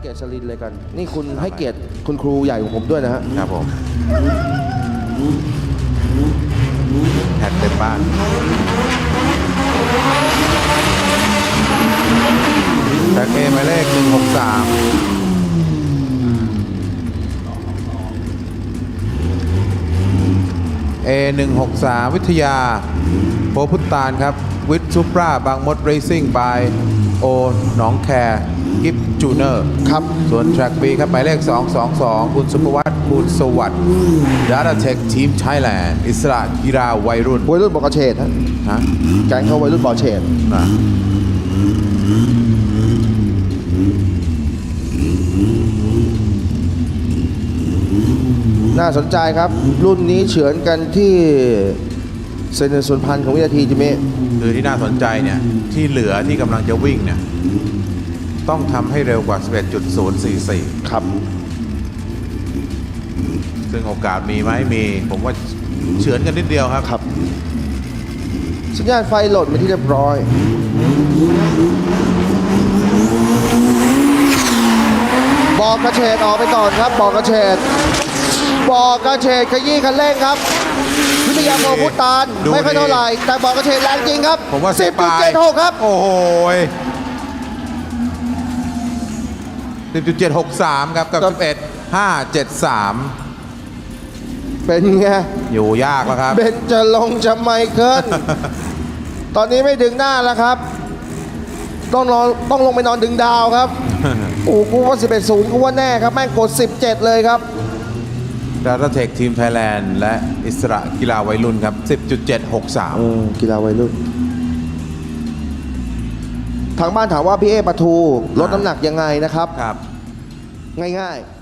เกศลินเลยกัน นี่คุณให้เกียรติคุณครูใหญ่ของผมด้วยนะฮะครับผมแท็กเต็มบ้านแท็กเอหมายเลข 163เอ163วิทยาโพพุตตานครับ วิทซูปราบางมดเรซิ่งบายโอหนองแคร์ กิฟจูเนอร์ครับ ส่วนแทร็กบีครับหมายเลข 222 คุณสุภวัตคูณสวัสดิ์ดาราเทคทีมไทยแลนด์อิสระกีฬาวัยรุ่นวัยรุ่นบอกกระเฉดฮะฮะแก๊งเขาวัยรุ่นบอกเฉดนะน่าสนใจครับ รุ่นนี้เฉือนกันที่เซนส่วนพันของวินาทีจิเมะคือที่น่าสนใจเนี่ย ที่เหลือที่กำลังจะวิ่งเนี่ย ต้องทำให้เร็วกว่า 11.044 ครับ ซึ่งโอกาสมีไหมมี ผมว่าเฉือนกันนิดเดียวครับ ครับ สัญญาณไฟโหลดไปนที่เรียบร้อยบอกกระเฉดออกไปก่อนครับ บอกกระเฉดบอกกระเฉดขยี้คันเร่งครับวิทยาโมพุตตาน ดูไม่ค่อยดี เท่าไหร่แต่บอกกระเฉดแรงจริงครับผมว่าสิบปจุดลายเจ็ดหกครับ โอ้โห 10.763 ครับ กับครับ11เป็นไง573อยู่ยากแล้วครับ เบนจะลงจะไมเคิล ตอนนี้ไม่ดึงหน้าแล้วครับ ต้องนอนต้องลงไปนอนดึงดาวครับ โอ้กูว่า 11 0กูว่าแน่ครับ แม่งกด 17 เลยครับ ดาราเทคทีมไทยแลนด์และอิสระกีฬาวัยรุ่นครับ 10.763 กีฬาวัยรุ่น ทางบ้านถามว่าพี่เอปะทูลดน้ำหนักยังไงนะครับ ครับ ง่ายๆ